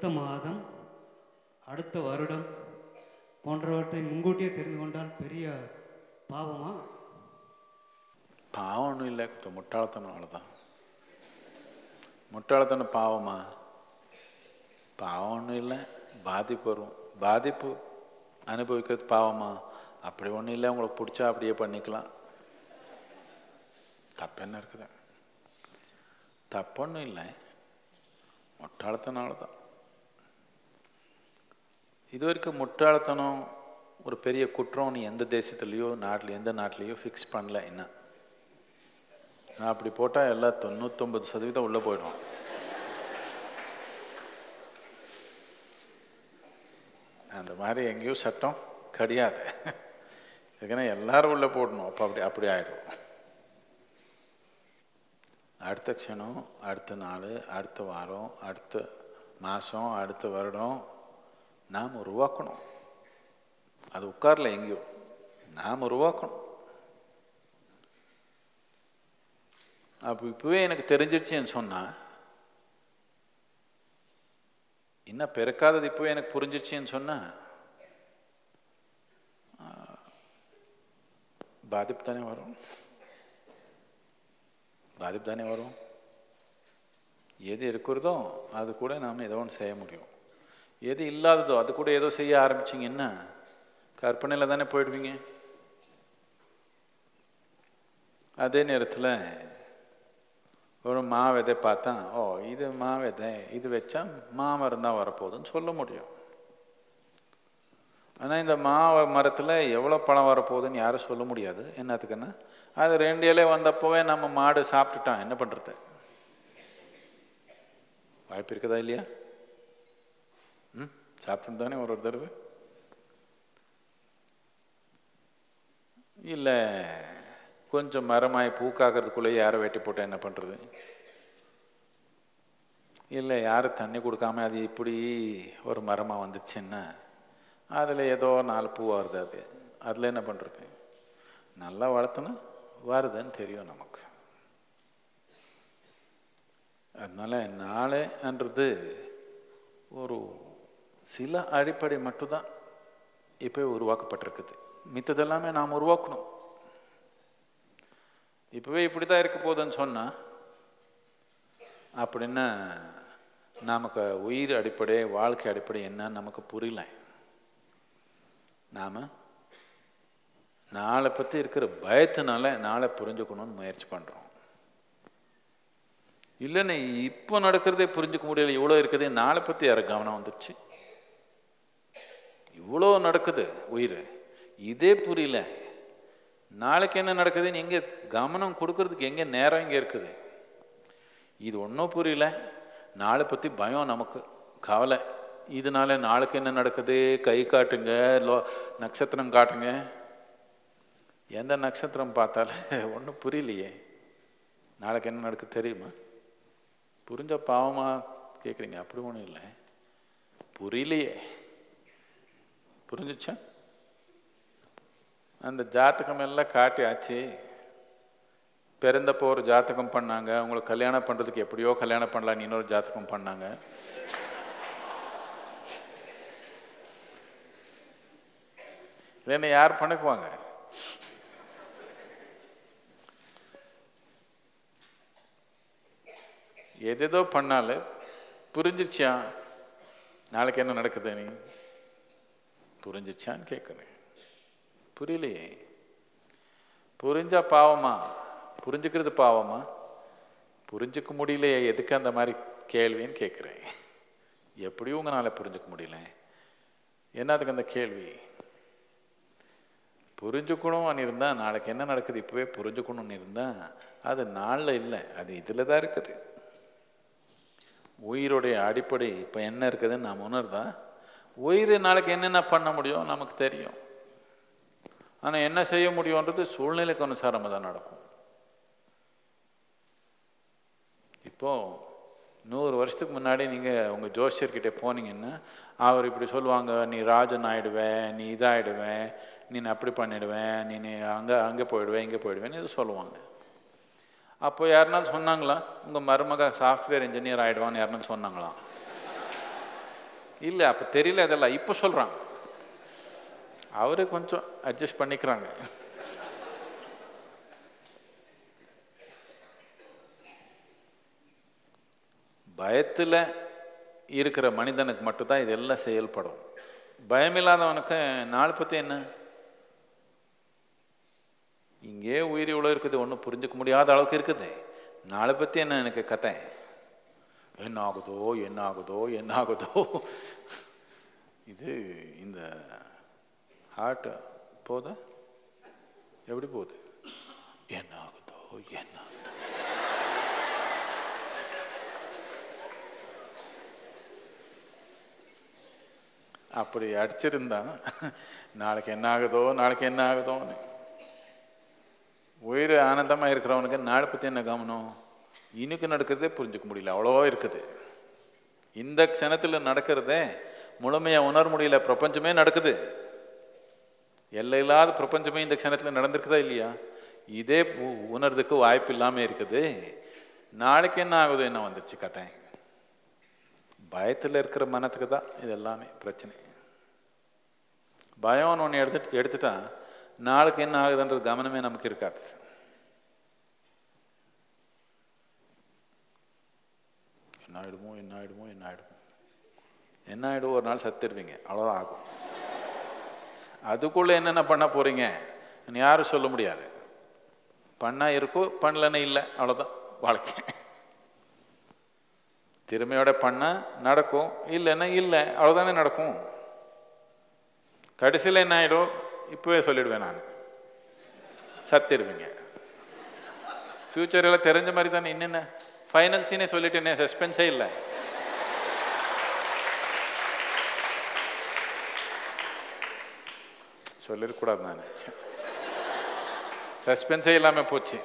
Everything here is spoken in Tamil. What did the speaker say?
அடுத்த மாதம் அடுத்த வருடம் போன்றவற்றை முன்கூட்டியே தெரிந்து கொண்டால் பெரிய பாவமா? பாவம் ஒன்றும் இல்லை. கொஞ்சம் முட்டாள்தனம் அவ்வளோதான் முட்டாள்தனம் பாவமா? பாவம் ஒன்றும் இல்லை. பாதிப்பு வரும். பாதிப்பு அனுபவிக்கிறது பாவமா? அப்படி ஒன்றும் இல்லை. உங்களுக்கு பிடிச்சா அப்படியே பண்ணிக்கலாம். தப்பு என்ன இருக்குது? தப்பொன்றும் இல்லை. முட்டாள்தனால தான் இது வரைக்கும் முட்டாள்தனம் ஒரு பெரிய குற்றம் நீ எந்த தேசத்துலேயோ நாட்டில் எந்த நாட்டிலேயோ ஃபிக்ஸ் பண்ணல என்ன? நான் அப்படி போட்டால் எல்லாம் தொண்ணூத்தொம்பது சதவீதம் உள்ளே போயிடும். அந்த மாதிரி எங்கேயும் சட்டம் கிடையாது. இதுக்குன்னா எல்லாரும் உள்ளே போடணும். அப்போ அப்படி அப்படி ஆகிடும் அடுத்த க்ஷணம் அடுத்த நாள் அடுத்த வாரம் அடுத்த மாதம் அடுத்த வருடம் நாம் உருவாக்கணும். அது உட்காரல எங்கேயோ. நாம் உருவாக்கணும். அப்போ இப்போவே எனக்கு தெரிஞ்சிடுச்சுன்னு சொன்னால் இன்னும் பிறக்காதது இப்போவே எனக்கு புரிஞ்சிடுச்சுன்னு சொன்னால் பாதிப்பு தானே வரும். பாதிப்பு தானே வரும். எது இருக்கிறதோ அது கூட நாம் ஏதோ ஒன்று செய்ய முடியும். எது இல்லாததோ அது கூட ஏதோ செய்ய ஆரம்பிச்சிங்கன்னா கற்பனையில் தானே போயிடுவீங்க. அதே நேரத்தில் ஒரு மா விதை பார்த்தா ஓ இது மா விதை இது வச்சா மாமரம் தான் வரப்போகுதுன்னு சொல்ல முடியும். ஆனால் இந்த மா மரத்தில் எவ்வளோ பழம் வரப்போகுதுன்னு யாரும் சொல்ல முடியாது. என்னத்துக்குன்னா அது ரெண்டு இலை வந்தப்போவே நம்ம மாடு சாப்பிட்டுட்டான். என்ன பண்ணுறது வாய்ப்பு இருக்குதா இல்லையா? ம்? சாப்பிட்டு தானே ஒரு ஒரு தடவை? இல்லை கொஞ்சம் மரமாய் பூக்காகிறதுக்குள்ளே யாரை வெட்டி போட்டால் என்ன பண்ணுறது இல்லை யாரும் தண்ணி கொடுக்காம அது இப்படி ஒரு மரமாக வந்துச்சுன்னா அதில் ஏதோ நாலு பூ வருது அது. அதில் என்ன பண்ணுறது நல்லா வளர்த்தனா வருதுன்னு தெரியும் நமக்கு. அதனால் நாளைன்றது ஒரு சில அடிப்படை மட்டும்தான் இப்போ உருவாக்கப்பட்டிருக்குது. மித்ததெல்லாமே நாம் உருவாக்கணும். இப்போவே இப்படி தான் இருக்க போகுதுன்னு சொன்னால் அப்படின்னா நமக்கு உயிர் அடிப்படை வாழ்க்கை அடிப்படை என்ன நமக்கு புரியல. நாம் நாளை பற்றி இருக்கிற பயத்தினால நாளை புரிஞ்சுக்கணும்னு முயற்சி பண்ணுறோம் இல்லைன்னு இப்போ நடக்கிறதே புரிஞ்சுக்க முடியல இவ்வளோ இருக்கிறதே நாளை பற்றி யாரும் கவனம் வந்துச்சு இவ்வளோ நடக்குது உயிர். இதே புரியல. நாளைக்கு என்ன நடக்குதுன்னு எங்கே கவனம் கொடுக்கறதுக்கு எங்கே நேரம் இங்கே இருக்குது? இது ஒன்றும் புரியல. நாளை பற்றி பயம் நமக்கு கவலை. இதனால நாளைக்கு என்ன நடக்குது? கை காட்டுங்க லோ நட்சத்திரம் காட்டுங்க. எந்த நட்சத்திரம் பார்த்தாலும் ஒன்றும் புரியலையே. நாளைக்கு என்ன நடக்குது தெரியுமா? புரிஞ்ச பாவமாக கேட்குறீங்க. அப்படி ஒன்றும் இல்லை. புரியலையே. புரிஞ்சிச்சா? அந்த ஜாத்தகம் எல்லாம் காட்டியாச்சு. பிறந்தப்போ ஒரு ஜாத்தகம் பண்ணாங்க. உங்களுக்கு கல்யாணம் பண்ணுறதுக்கு எப்படியோ கல்யாணம் பண்ணலான்னு இன்னொரு ஜாத்தகம் பண்ணாங்க. இல்லைன்னா யார் பண்ணிக்குவாங்க? எதேதோ பண்ணால புரிஞ்சிருச்சியா? நாளைக்கு என்ன நடக்குது நீ? புரிஞ்சிச்சான்னு கேட்குறேன். புரியலையே. புரிஞ்சா பாவமா? புரிஞ்சுக்கிறது பாவமா? புரிஞ்சுக்க முடியலையே. எதுக்கு அந்த மாதிரி கேள்வின்னு கேட்குறேன். எப்படியும் உங்களால் புரிஞ்சுக்க முடியல. என்னதுக்கு அந்த கேள்வி? புரிஞ்சுக்கணும்னு இருந்தால் நாளைக்கு என்ன நடக்குது? இப்போவே புரிஞ்சுக்கணும்னு இருந்தால் அது நாளில் இல்லை. அது இதில் தான் இருக்குது. உயிருடைய அடிப்படை இப்போ என்ன இருக்குதுன்னு நாம் உணர்தான் உயிர் நாளைக்கு என்னென்ன பண்ண முடியும் நமக்கு தெரியும். ஆனால் என்ன செய்ய முடியுன்றது சூழ்நிலைக்கு அனுசாரமாக தான் நடக்கும். இப்போது நூறு வருஷத்துக்கு முன்னாடி நீங்கள் உங்கள் ஜோஷியர்கிட்ட போனீங்கன்னா அவர் இப்படி சொல்லுவாங்க நீ ராஜன் ஆகிடுவேன் நீ இதாகிடுவேன் நீ அப்படி பண்ணிடுவேன் நீ நீ அங்கே அங்கே போயிடுவேன் இங்கே போயிடுவேன்னு இது சொல்லுவாங்க. அப்போ யாருனாலும் சொன்னாங்களா? உங்கள் மருமக சாஃப்ட்வேர் இன்ஜினியர் ஆகிடுவான்னு யாருனாலும் சொன்னாங்களா? இல்லை அப்போ தெரியல அதெல்லாம். இப்போ சொல்கிறான் அவரு கொஞ்சம் அட்ஜஸ்ட் பண்ணிக்கிறாங்க. பயத்தில் இருக்கிற மனிதனுக்கு மட்டும்தான் இதெல்லாம் செயல்படும். பயமில்லாதவனுக்கு நாள் பற்றி என்ன? இங்கே உயிர் இவ்வளோ இருக்குது ஒன்றும் புரிஞ்சுக்க முடியாத அளவுக்கு இருக்குது. நாளை பற்றி என்ன எனக்கு கதை? என்ன ஆகுதோ என்ன ஆகுதோ என்ன ஆகுதோ இது இந்த ஹார்ட் போதா? எப்படி போகுது? என்ன ஆகுதோ என்ன ஆகுதோ அப்படி அடிச்சிருந்தா நாளைக்கு என்ன ஆகுதோ நாளைக்கு என்ன ஆகுதோன்னு உயிர் ஆனந்தமாக இருக்கிறவனுக்கு நாளை பற்றி என்ன கவனம்? இன்னைக்கு நடக்கிறதே புரிஞ்சுக்க முடியல அவ்வளோவா இருக்குது. இந்த க்ஷணத்தில் நடக்கிறதே முழுமையாக உணர முடியல பிரபஞ்சமே நடக்குது. எல்லையில்லாத பிரபஞ்சமே இந்த க்ஷணத்தில் நடந்திருக்குதா இல்லையா? இதே உணர்றதுக்கு வாய்ப்பு இல்லாமல் இருக்குது. நாளைக்கு என்ன ஆகுது என்ன வந்துச்சு கதை. பயத்தில் இருக்கிற மனத்துக்கு தான் இது எல்லாமே பிரச்சனை. பயம்னு ஒன்று எடுத்துட்டு எடுத்துட்டா நாளைக்கு என்ன ஆகுதுன்றது கவனமே நமக்கு இருக்காது. என்ன என்ன ஆகிடுமோ என்ன ஆயிடுமோ என்ன ஆயிடும் ஒரு நாள் சத்துருவீங்க. அவ்வளோதான் ஆகும். அதுக்குள்ளே என்னென்ன பண்ண போறீங்க? யாரும் சொல்ல முடியாது. பண்ணா இருக்கோ பண்ணலன்னு இல்லை. அவ்வளோதான் வாழ்க்கை. திறமையோட பண்ணா நடக்கும். இல்லைன்னா இல்லை. அவ்வளோதானே நடக்கும். கடைசியில் என்ன ஆகிடும் இப்போவே சொல்லிடுவேன் நான். சத்திடுவீங்க ஃப்யூச்சரில் தெரிஞ்ச மாதிரி தானே. என்னென்ன ஃபைனல் சீனே சொல்லிட்டேனே சஸ்பென்ஸே இல்லை. சொல்லிடக்கூடாது நான் சஸ்பென்ஸே இல்லாமல் போச்சு.